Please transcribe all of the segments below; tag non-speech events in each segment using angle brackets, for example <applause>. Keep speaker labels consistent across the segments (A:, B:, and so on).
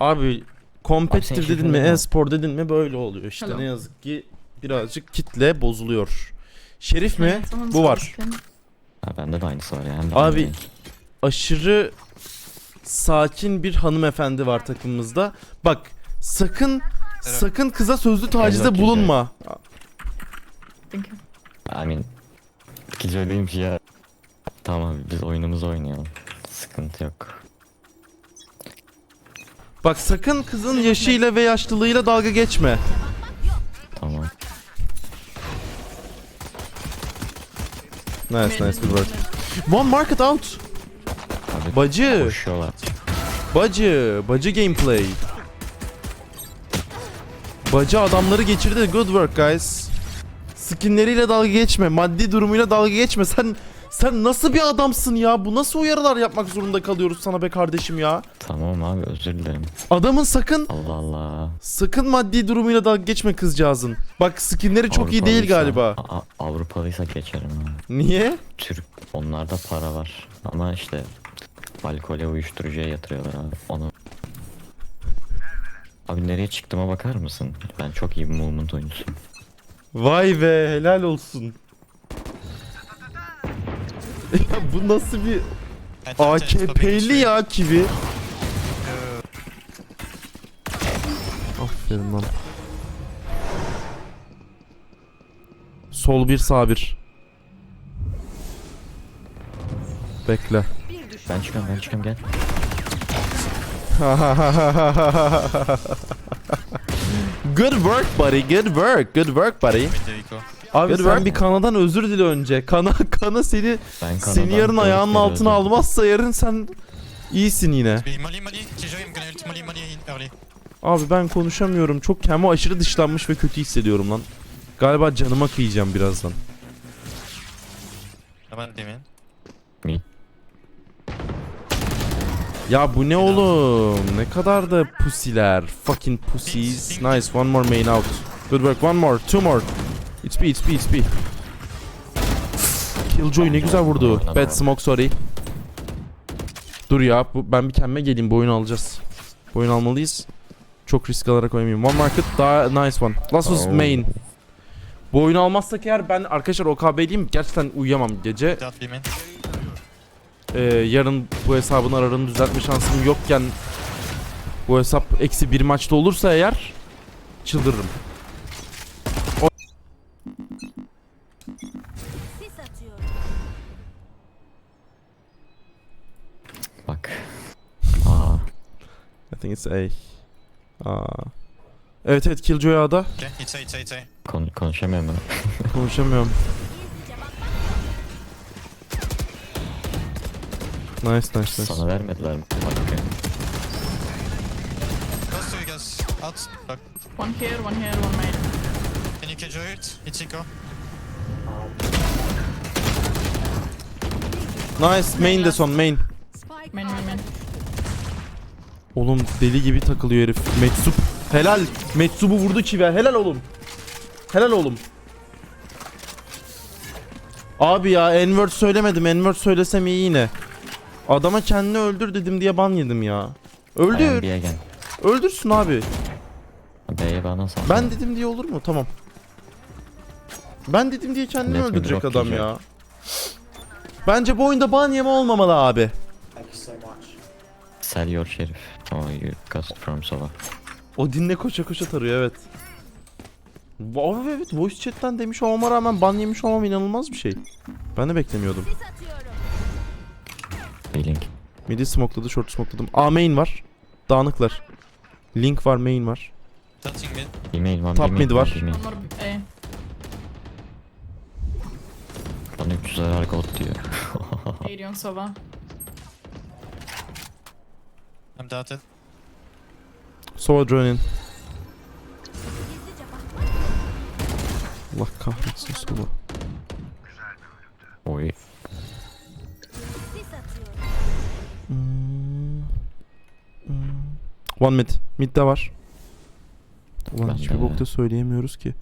A: Abi kompetitif dedin mi, e-spor dedin mi böyle oluyor işte.
B: Hello.
A: Ne yazık ki birazcık kitle bozuluyor. Şerif mi? Bu var.
C: Ha, bende de aynısı var yani.
A: Abi aşırı sakin bir hanımefendi var takımımızda. Bak sakın sakın kıza sözlü tacizde bulunma.
B: Thank you.
C: I mean. İkinci öyleyim ki ya. Tamam abi biz oyunumuzu oynayalım. Sıkıntı yok.
A: Bak sakın kızın yaşıyla ve yaşlılığıyla dalga geçme.
C: Tamam.
A: Nice nice good work. One market out.
C: Abi
A: Bacı,
C: koşuyorlar.
A: bacı, bacı gameplay. Bacı adamları geçirdi. Good work guys. Skinleriyle dalga geçme. Maddi durumuyla dalga geçme. Sen sen nasıl bir adamsın ya? Bu nasıl uyarılar yapmak zorunda kalıyoruz sana be kardeşim ya?
C: Tamam abi özür dilerim.
A: Adamın sakın
C: Allah Allah.
A: sakın maddi durumuyla dalga geçme kızcağızın. Bak skinleri çok iyi değil galiba.
C: A- A- Avrupalıysa geçerim abi.
A: Niye?
C: Türk onlarda para var. Ama işte alkole uyuşturucuya yatırıyorlar abi. Onu Abi nereye çıktığıma bakar mısın? Ben çok iyi bir movement oyuncusuyum.
A: Vay be helal olsun. Ya bu nasıl bir AKP'li ya kivi. Aferin lan. Sol bir sağ bir. Bekle.
C: Ben çıkıyorum ben çıkıyorum gel. <laughs>
A: good work buddy, good work, good work buddy. Abi
C: Good
A: sen
C: work.
A: bir kanadan özür dile önce. Kana <laughs> kana seni
C: Ben
A: seni yarın ayağının altına
C: öldüm.
A: almazsa yarın sen iyisin yine.
D: Gonna ult early.
A: Abi ben konuşamıyorum. Çok kendimi aşırı dışlanmış ve kötü hissediyorum lan. Galiba canıma kıyacağım birazdan.
D: Aman demin.
A: Ya bu ne oğlum? Ne kadar da pusiler. Fucking pussies. Nice. One more main out. Good work. One more. Two more. It's B. It's B. It's B. Killjoy ne güzel vurdu. Bad smoke sorry. Dur ya. Bu, ben bir kendime geleyim. Bu oyunu alacağız. Bu oyunu almalıyız. Çok risk alarak oynamayayım. One market. Daha nice one. Last was
C: Oh.
A: main. Bu oyunu almazsak eğer ben arkadaşlar OKB'liyim. Gerçekten uyuyamam gece. Ee, yarın bu hesabın ararını düzeltme şansım yokken bu hesap eksi bir maçta olursa eğer çıldırırım.
E: Atıyor.
C: Bak. <laughs> Aa,
A: I think it's A. Aa. Evet evet Killjoy A'da.
D: Okay, it's A, it's A, it's A.
C: kon konuşamıyorum ben. <laughs>
A: Konuşamıyorum. Nice nice nice.
C: Sana vermediler mi? Bak.
D: Close to you guys. Out. Lock.
B: One here, one here, one main.
D: Can you Killjoy it? It's Eco.
A: Nice main de son main.
B: Main, main, main.
A: Oğlum deli gibi takılıyor herif. Metsup. Helal. Metsup'u vurdu ki be. Helal oğlum. Helal oğlum. Abi ya N-word söylemedim. N-word söylesem iyi yine. Adama kendini öldür dedim diye ban yedim ya. Öldür.
C: B'ye gel.
A: Öldürsün abi.
C: B'ye bana sal.
A: Ben dedim diye olur mu? Tamam. Ben dedim diye kendini
C: Let
A: öldürecek adam ya. Bence bu oyunda ban yeme olmamalı abi.
C: Sell your sheriff. Oh you got from Sova.
A: O dinle koşa koşa tarıyor evet. Abi evet voice chat'ten demiş olmama rağmen ban yemiş olmam inanılmaz bir şey. Ben de beklemiyordum.
E: Atıyorum.
C: Healing.
A: Midi smokeladı, short smokeladım. A main var. Dağınıklar. Link var, main var.
D: Touching mid.
C: Email var.
A: Top
C: email
A: mid var.
B: One more A.
C: Bana 300 zarar gold diyor.
B: 80 on Sova.
D: I'm darted.
A: Sova drone in. Allah kahretsin Sova.
C: Oy.
A: One mid. Mid de var. Ulan
C: Ben
A: hiçbir
C: de-
A: bokta söyleyemiyoruz ki.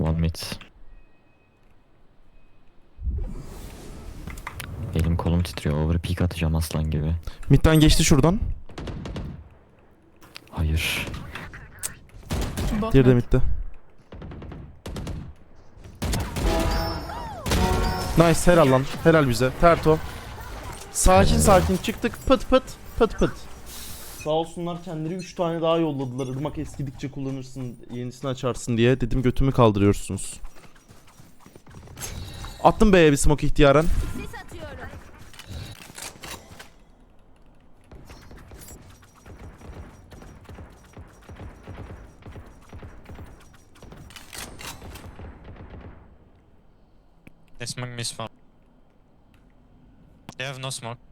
C: One mid. Elim kolum titriyor. Over peak atacağım aslan gibi.
A: Mid'den geçti şuradan.
C: Hayır.
B: Bot
A: Diğeri de
B: mid.
A: midde. Nice helal lan. Helal bize. Terto. Sakin sakin çıktık pıt pıt pıt pıt. Sağ olsunlar kendileri 3 tane daha yolladılar. Irmak eskidikçe kullanırsın, yenisini açarsın diye. Dedim götümü kaldırıyorsunuz. Attım B'ye bir smoke ihtiyaren.
E: Sis atıyorum.
D: They smoke spawn. They have no smoke.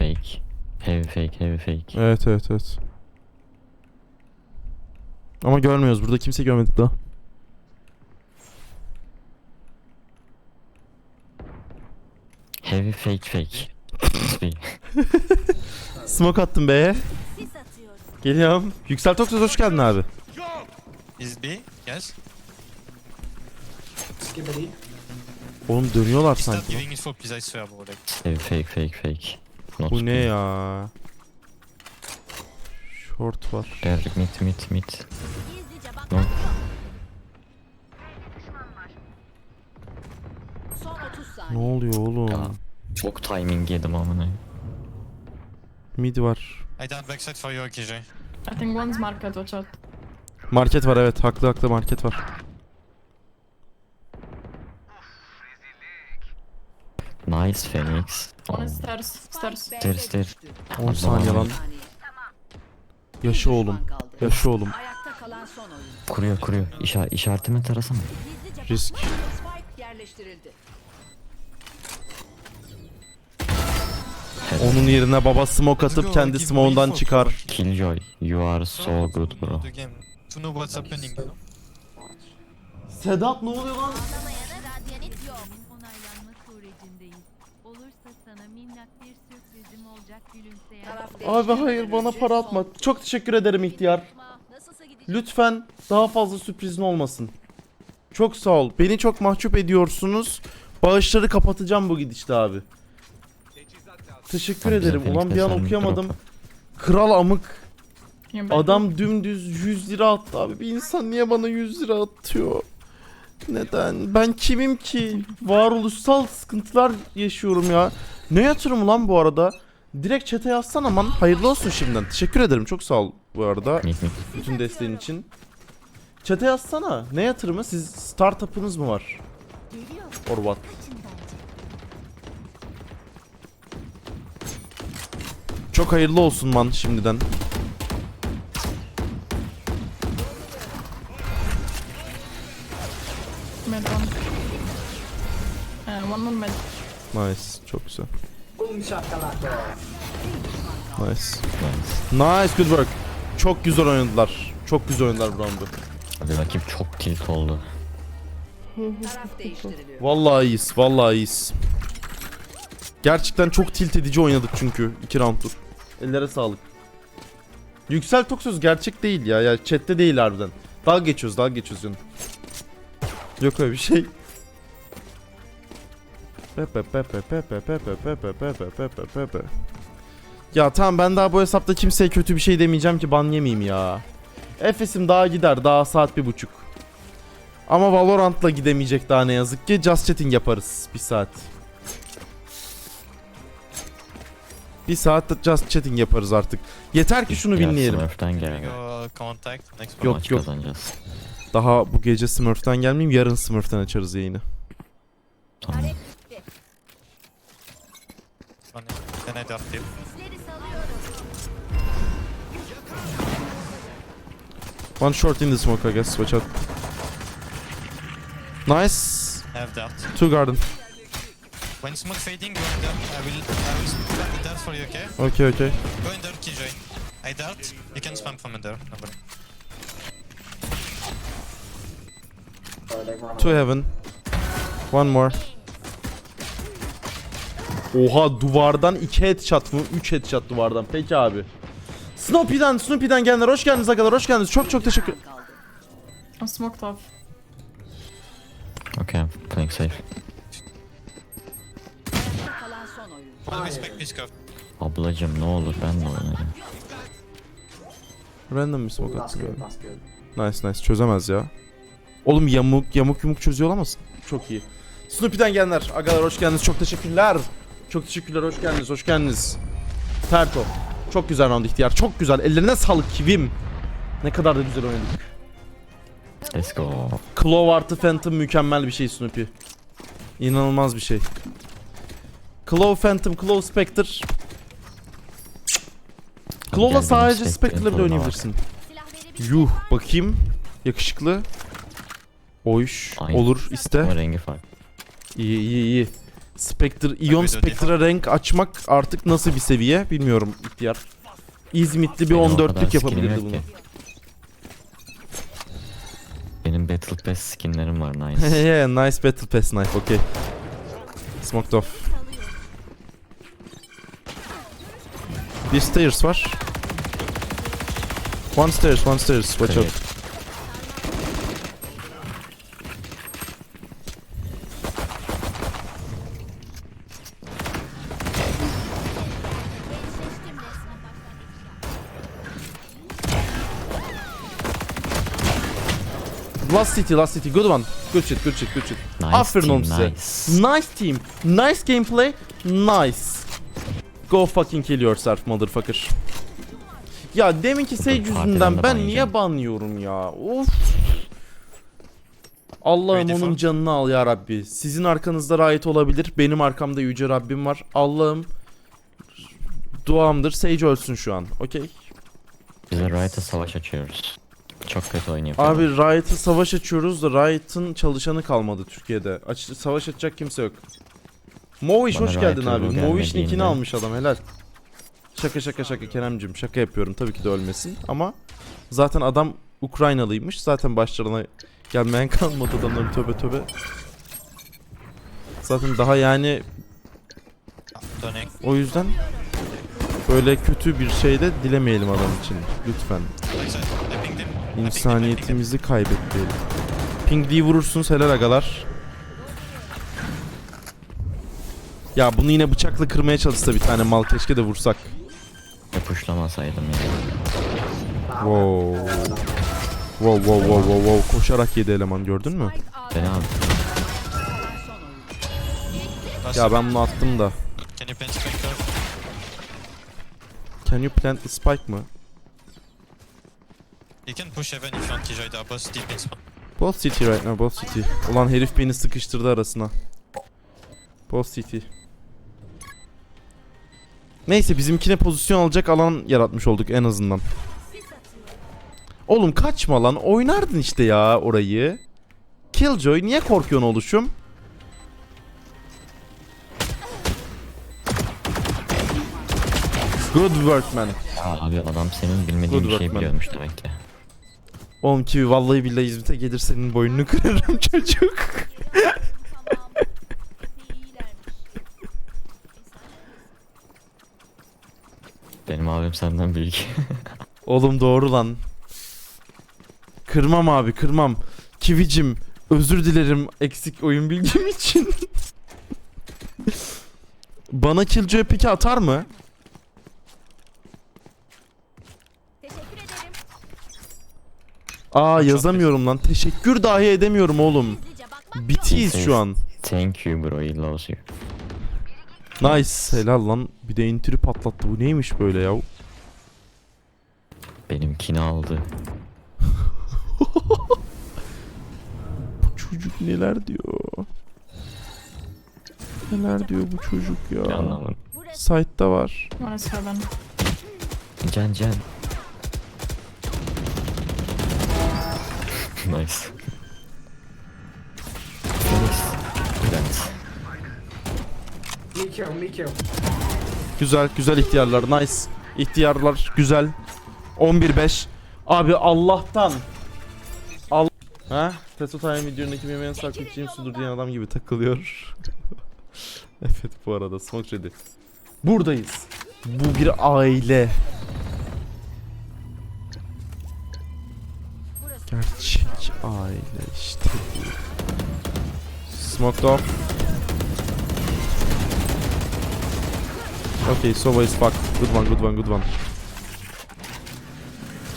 C: Fake. Heavy fake, heavy fake.
A: Evet evet evet. Ama görmüyoruz. Burada kimseyi görmedik daha.
C: Heavy fake fake. <laughs>
A: Smoke attım
E: atıyorum.
A: Geliyorum. Yüksel Toksöz hoş geldin abi.
D: Is B? Yes.
A: Oğlum dönüyorlar sanki.
D: giving me full, please. I swear, bro. Like,
C: Heavy fake fake fake. Not
A: Bu ne ya? Short var.
C: Mid mid.
E: Gizlice bakmak
C: Ne?
E: yok.
F: Son 30
A: Ne
F: saniye.
A: oluyor oğlum?
C: Ya. Çok timing yedim amına.
A: Mid var.
D: I down backside for you, KJ.
B: I think one's market, watch out.
A: Market var evet. Haklı haklı market var.
C: Nice Phoenix.
B: İs stairs, stairs.
C: Stairs, stairs.
A: 10 saniye lan.
F: Bir
A: oğlum. Yaşı oğlum.
F: Ayakta kalan son oyun.
C: Kuruyor kuruyor. İşa işaretimi tarasana.
E: Gizlice
A: Risk.
F: Spike yerleştirildi.
A: Onun yerine baba smoke atıp kendi
D: info,
A: çıkar.
C: Killjoy. You are so good bro.
A: Sedat ne oluyor lan? Abi hayır bana para atma. Çok teşekkür ederim ihtiyar. Lütfen daha fazla sürprizin olmasın. Çok sağ ol. Beni çok mahcup ediyorsunuz. Bağışları kapatacağım bu gidişte abi. Teşekkür ederim. Ulan bir an okuyamadım. Kral amık. Adam dümdüz 100 lira attı abi. Bir insan niye bana 100 lira atıyor? Neden? Ben kimim ki? Varoluşsal sıkıntılar yaşıyorum ya. Ne yatırım lan bu arada? Direkt chat'e yazsan aman. Hayırlı olsun şimdiden. Teşekkür ederim. Çok sağ ol bu arada. <laughs> Bütün desteğin için. Chat'e yazsana. Ne yatırımı? Siz startup'ınız mı var?
E: Geliyor.
A: Or what? Çok hayırlı olsun man şimdiden.
B: Mid one. Uh, one more mid.
A: Nice. Çok güzel. Nice.
C: Nice.
A: Nice good work. Çok güzel oynadılar. Çok güzel oynadılar bu roundu.
C: Abi rakip çok tilt oldu.
F: Taraf değiştiriliyor.
A: Vallahi iyiyiz. Vallahi iyiyiz. Gerçekten çok tilt edici oynadık çünkü iki rounddur. Ellere sağlık. Yüksel Toksöz gerçek değil ya. Ya chatte değil harbiden. Dalga geçiyoruz, dalga geçiyoruz canım. Yok öyle bir şey. Ya tamam ben daha bu hesapta kimseye kötü bir şey demeyeceğim ki ban yemeyeyim ya. Efes'im daha gider daha saat bir buçuk. Ama Valorant'la gidemeyecek daha ne yazık ki. Just chatting yaparız bir saat. Bir saat just chatting yaparız artık. Yeter ki şunu dinleyelim. Yok, yok. Daha bu gece Smurf'ten gelmeyeyim. Yarın Smurf'ten açarız yayını.
C: Tamam.
D: One. Then I dart you.
E: Sesleri salıyorum.
A: One short in the smoke I guess. Watch out. Nice.
D: I have dart.
A: Two garden.
D: When smoke fading, go in there. I will, I will spam the dart for you, okay?
A: Okay okay.
D: Go in there, KJ. I dart. You can spam from in there. No problem.
A: Two heaven. One more. Oha duvardan 2 headshot mı? 3 headshot duvardan. Peki abi. Snoopy'den, Snoopy'den gelenler hoş geldiniz arkadaşlar. Hoş geldiniz. Çok çok teşekkür.
B: I'm smoked off.
C: Okay, I'm playing safe.
F: Kalan son oyun.
C: Ablacım ne olur ben de oynarım.
A: Random bir smoke attı böyle. Nice nice çözemez ya. Oğlum yamuk yamuk yumuk çözüyor olamazsın. Çok iyi. Snoopy'den gelenler. Agalar hoş geldiniz. Çok teşekkürler. Çok teşekkürler. Hoş geldiniz. Hoş geldiniz. Terto. Çok güzel round ihtiyar. Çok güzel. Ellerine sağlık kivim. Ne kadar da güzel oynadık.
C: Let's go.
A: Claw artı Phantom mükemmel bir şey Snoopy. İnanılmaz bir şey. Claw Phantom, Claw Spectre. Claw'la sadece Spectre'la bile oynayabilirsin. Yuh bakayım. Yakışıklı. Oyş. Olur iste.
C: Ama rengi farklı.
A: İyi iyi iyi. Spectre, Ion. Spectre'a renk açmak artık nasıl bir seviye bilmiyorum ihtiyar. İzmitli bir
C: Benim o kadar
A: 14'lük
C: skinim
A: yapabilirdi
C: yok
A: bunu.
C: ki. Benim Battle Pass skinlerim var nice. <laughs>
A: yeah, nice battle pass knife, okay. Smoked off. Bir stairs var. One stairs, one stairs. Watch out.
C: Evet.
A: Last city, last city. Good one. Good shit, good shit, good shit.
C: Nice
A: Aferin
C: team,
A: oğlum size.
C: nice.
A: Nice team. Nice gameplay. Nice. Go fucking kill yourself motherfucker. Ya deminki Sage yüzünden
C: de
A: ben niye banlıyorum ya? Of. Allah'ım onun canını al ya Rabbi. Sizin arkanızda rahit olabilir. Benim arkamda yüce Rabbim var. Allah'ım duamdır. Sage ölsün şu an. Okey.
C: Bize Riot'a savaş açıyoruz. Çok kötü oynuyor.
A: Abi Riot'a savaş açıyoruz da Riot'ın çalışanı kalmadı Türkiye'de. Aç savaş açacak kimse yok. Movish
C: Bana
A: hoş
C: Riot'a
A: geldin abi.
C: bu
A: Movish nickini almış adam helal. Şaka şaka şaka Keremcim şaka yapıyorum tabii ki de ölmesin ama zaten adam Ukraynalıymış zaten başlarına gelmeyen kalmadı adamların töbe töbe. Zaten daha yani o yüzden böyle kötü bir şey de dilemeyelim adam için lütfen.
D: Like
A: İnsaniyetimizi kaybetmeyelim. Pingli'yi vurursunuz helal agalar. Ya bunu yine bıçakla kırmaya çalışsa bir tane mal keşke de vursak.
C: Yapışlamasaydım ya.
A: Wow. Wow wow wow wow wow koşarak yedi eleman gördün mü?
C: Beni abi.
A: Ya ben bunu attım da.
D: Can you plant spike door?
A: Can you plant the spike mı?
D: You can push heaven if you want both deep in spawn.
A: Both city right now both city. Ulan herif beni sıkıştırdı arasına. Both city. Neyse bizimkine pozisyon alacak alan yaratmış olduk en azından. Oğlum kaçma lan oynardın işte ya orayı. Killjoy niye korkuyorsun oluşum? Good work man.
C: Abi adam senin bilmediğin
A: Good
C: bir şey
A: work, man.
C: biliyormuş demek ki.
A: Oğlum ki vallahi billahi İzmit'e gelir senin boynunu kırarım <laughs> çocuk.
C: Benim abim senden büyük. <laughs>
A: Oğlum doğru lan. Kırmam abi kırmam. Kivicim özür dilerim eksik oyun bilgim için. <laughs> Bana Killjoy peki atar mı?
E: Teşekkür ederim.
A: Aa yazamıyorum lan. Teşekkür dahi edemiyorum oğlum. Bitiyiz şu an.
C: Thank you bro, he loves you.
A: Nice. Helal lan. Bir de intiri patlattı. Bu neymiş böyle ya?
C: Benimkini aldı. <laughs>
A: Bu çocuk neler diyor? Neler diyor bu çocuk ya?
C: Anlamadım.
E: Burası
A: Site'da var.
C: Can can. Nice. Phoenix. Bülent.
A: Güzel güzel ihtiyarlar nice. İhtiyarlar güzel. 11-5. Abi Allah'tan. Al Ha? Testo Time videonun benim en takipçiyim sudur diyen adam gibi takılıyor. <laughs> evet bu arada smoke ready. Buradayız. Bu bir aile. Gerçek aile işte bu. Smoked off. Okay, Sova is fucked. Good one, good one, good one.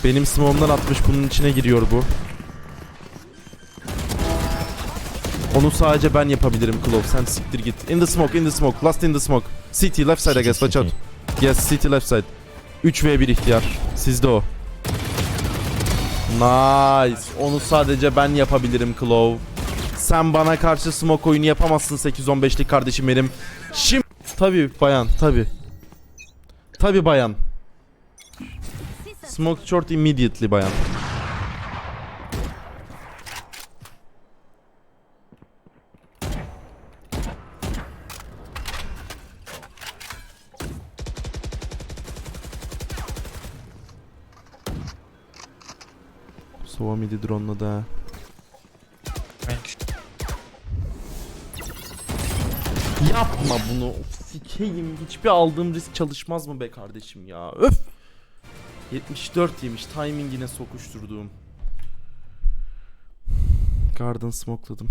A: Benim smoke'umdan atmış bunun içine giriyor bu. Onu sadece ben yapabilirim Klov. Sen siktir git. In the smoke, in the smoke. Last in the smoke. City left side I guess. Watch out. Yes, City left side. 3v1 ihtiyar. Sizde o. Nice. Onu sadece ben yapabilirim Klov. Sen bana karşı smoke oyunu yapamazsın 8-15'lik kardeşim benim. Şimdi tabi bayan tabi. Tabi bayan. Smoke short immediately bayan. Sova midi drone'ladı ha. Yapma bunu. Of, Sikeyim. Hiçbir aldığım risk çalışmaz mı be kardeşim ya? Öf. 74 yemiş. Timingine sokuşturduğum. Garden smokeladım.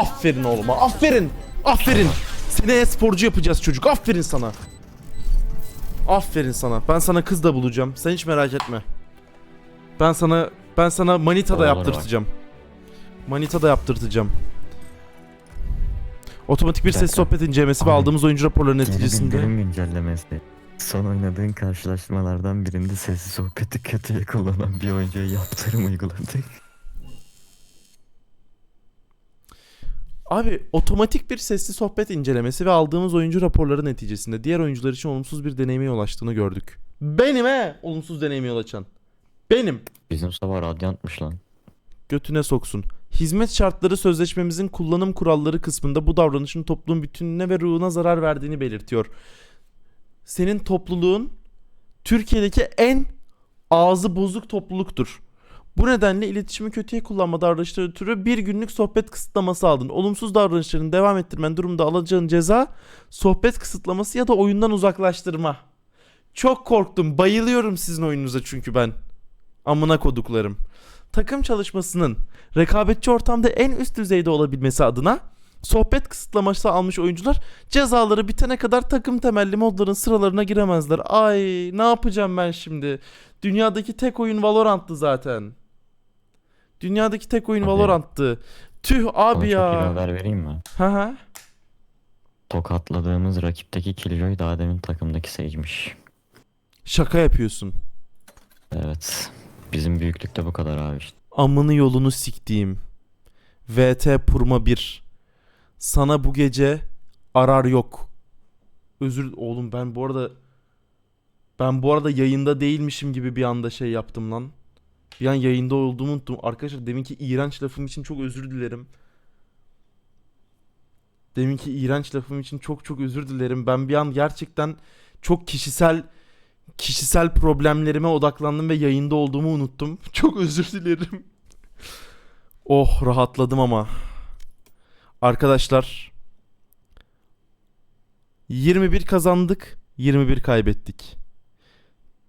A: Aferin oğluma. Aferin. Aferin. Seni e-sporcu yapacağız çocuk. Aferin sana. Aferin sana. Ben sana kız da bulacağım. Sen hiç merak etme. Ben sana ben sana manita da yaptırtacağım. Manita da yaptırtacağım. Otomatik bir ses sohbet incelemesi ve
C: Abi,
A: aldığımız oyuncu raporları neticesinde
C: bildirim güncellemesi. Son oynadığın karşılaşmalardan birinde sessiz sohbeti kötüye kullanan bir oyuncuya yaptırım uyguladık.
A: Abi otomatik bir sesli sohbet incelemesi ve aldığımız oyuncu raporları neticesinde diğer oyuncular için olumsuz bir deneyime yol açtığını gördük. Benim he olumsuz deneyime yol açan. Benim.
C: Bizim sabah radyantmış lan.
A: Götüne soksun. Hizmet şartları sözleşmemizin kullanım kuralları kısmında bu davranışın toplum bütününe ve ruhuna zarar verdiğini belirtiyor. Senin topluluğun Türkiye'deki en ağzı bozuk topluluktur. Bu nedenle iletişimi kötüye kullanma davranışları ötürü bir günlük sohbet kısıtlaması aldın. Olumsuz davranışlarını devam ettirmen durumunda alacağın ceza sohbet kısıtlaması ya da oyundan uzaklaştırma. Çok korktum. Bayılıyorum sizin oyununuza çünkü ben. Amına koduklarım. Takım çalışmasının rekabetçi ortamda en üst düzeyde olabilmesi adına sohbet kısıtlaması almış oyuncular cezaları bitene kadar takım temelli modların sıralarına giremezler. Ay ne yapacağım ben şimdi? Dünyadaki tek oyun Valorant'tı zaten. Dünyadaki tek oyun
C: Abi.
A: Valorant'tı. Tüh
C: Sana
A: abi
C: çok iyi bir
A: ya.
C: haber vereyim mi?
A: Ha ha.
C: Tokatladığımız rakipteki Killjoy daha demin takımdaki Sage'miş.
A: Şaka yapıyorsun.
C: Evet. Bizim büyüklükte bu kadar abi işte.
A: Amını yolunu siktiğim. VT Purma 1. Sana bu gece arar yok. Özür oğlum ben bu arada ben bu arada yayında değilmişim gibi bir anda şey yaptım lan. Bir an yayında olduğumu unuttum. Arkadaşlar deminki iğrenç lafım için çok özür dilerim. Deminki iğrenç lafım için çok çok özür dilerim. Ben bir an gerçekten çok kişisel kişisel problemlerime odaklandım ve yayında olduğumu unuttum. <laughs> Çok özür dilerim. Oh rahatladım ama. Arkadaşlar 21 kazandık, 21 kaybettik.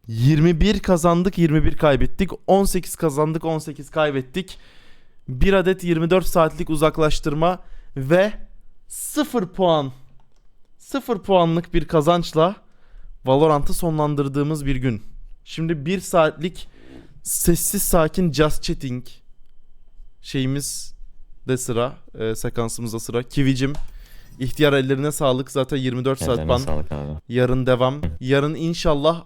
A: 21 kazandık, 21 kaybettik. 18 kazandık, 18 kaybettik. Bir adet 24 saatlik uzaklaştırma ve 0 puan. 0 puanlık bir kazançla Valorant'ı sonlandırdığımız bir gün. Şimdi 1 saatlik sessiz sakin just chatting şeyimiz de sıra. E, sekansımızda sıra. Kivicim ihtiyar ellerine sağlık. Zaten 24 saat ban. Yarın devam. Yarın inşallah